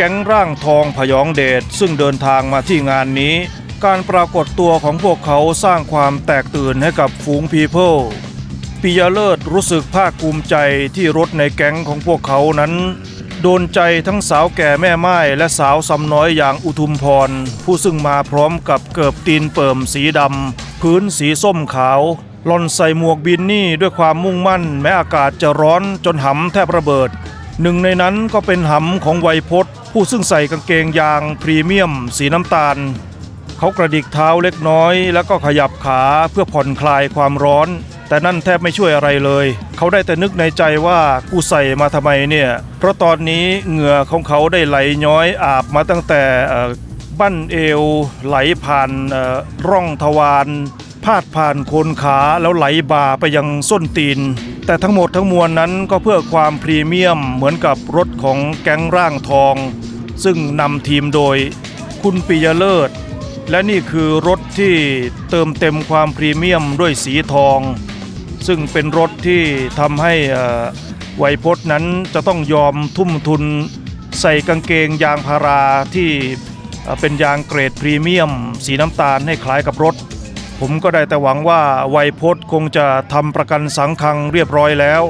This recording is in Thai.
แก๊งร่างทองพยองเดชซึ่งเดินทางมาที่งานนี้ การปรากฏตัวของพวกเขาสร้างความแตกตื่นให้กับฝูงพีเพิลปิยาเลิศรู้สึกภาคภูมิใจที่รถในแก๊งของพวกเขานั้น โดนใจทั้งสาวแก่แม่ไม้และสาวสำน้อยอย่างอุทุมพร ผู้ซึ่งมาพร้อมกับเกิบตีนเปิ่มสีดำพื้นสีส้มขาวหลอนใส่หมวกบินนี่ด้วยความมุ่งมั่น แม้อากาศจะร้อนจนหำแทบระเบิด หนึ่งในนั้นก็เป็นหำของไวยพจน์ ผู้ซึ่งใส่กางเกงยางพรีเมียม สีน้ำตาล เขากระดิกเท้าเล็กน้อย แล้วก็ขยับขาเพื่อผ่อนคลายความร้อน แต่นั่นแทบไม่ช่วยอะไรเลย เขาได้แต่นึกในใจว่ากูใส่มาทำไมเนี่ย เพราะตอนนี้เหงื่อของเขาได้ไหลย้อยอาบมาตั้งแต่บั้นเอว ไหลผ่านร่องทวารพาดผ่านโคนขาแล้วไหลบ่าไปยังส้นตีน แต่ทั้งหมดทั้งมวลนั้นก็เพื่อความพรีเมียมเหมือนกับรถของแก๊งร่างทอง ซึ่งนำทีมโดยคุณปิยเลิศ และนี่คือรถที่เติมเต็มความพรีเมียมด้วยสีทอง ซึ่งเป็นรถที่ทำให้ไวยพจน์นั้นจะต้องยอมทุ่มทุน ใส่กางเกงยางพาราที่เป็นยางเกรดพรีเมียม สีน้ำตาลให้คล้ายกับรถ ผมก็ได้แต่หวังว่าไวยพจน์คงจะทำประกันสังคังเรียบร้อยแล้ว